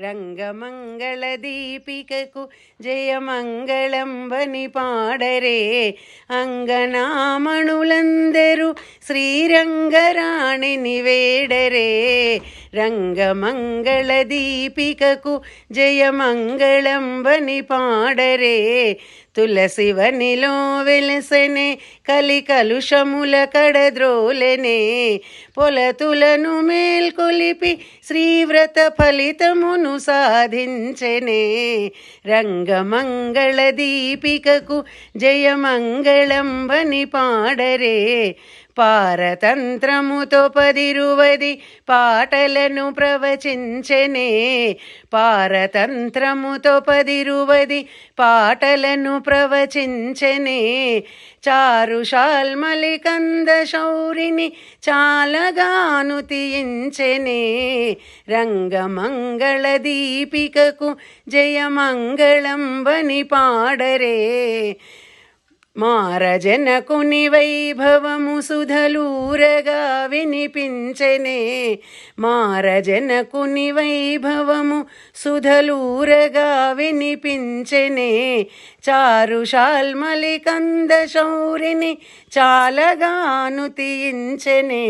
రంగమంగళ దీపికకు జయమంగళంబని పాడరే అంగనామణులందరూ శ్రీరంగరాణిని వేడరే రంగమంగళ దీపికకు జయమంగళంబని పాడరే. తులసివనిలో వెలసనే కలి కలుషముల కడద్రోలెనే. పొలతులను మేల్కొలిపి శ్రీవ్రత ఫలితమును సాధించెనే. రంగమంగళ దీపికకు జయమంగళంబని పాడరే. పారతంత్రముతో పదిరువది పాటలను ప్రవచించెనే. పారతంత్రముతో పదిరువది పాటలను ప్రవచించెనే. చారుషాల్మలికంద శౌరిని చాలగాను తీయించెనే. రంగమంగళ దీపికకు జయమంగళం వని పాడరే. మారజనకుని వైభవము సుధలూరగా వినిపించెనే. మారజనకుని వైభవము సుధలూరగా వినిపించెనే. చారు కంద శౌరిని చాలగాను తీయించెనే.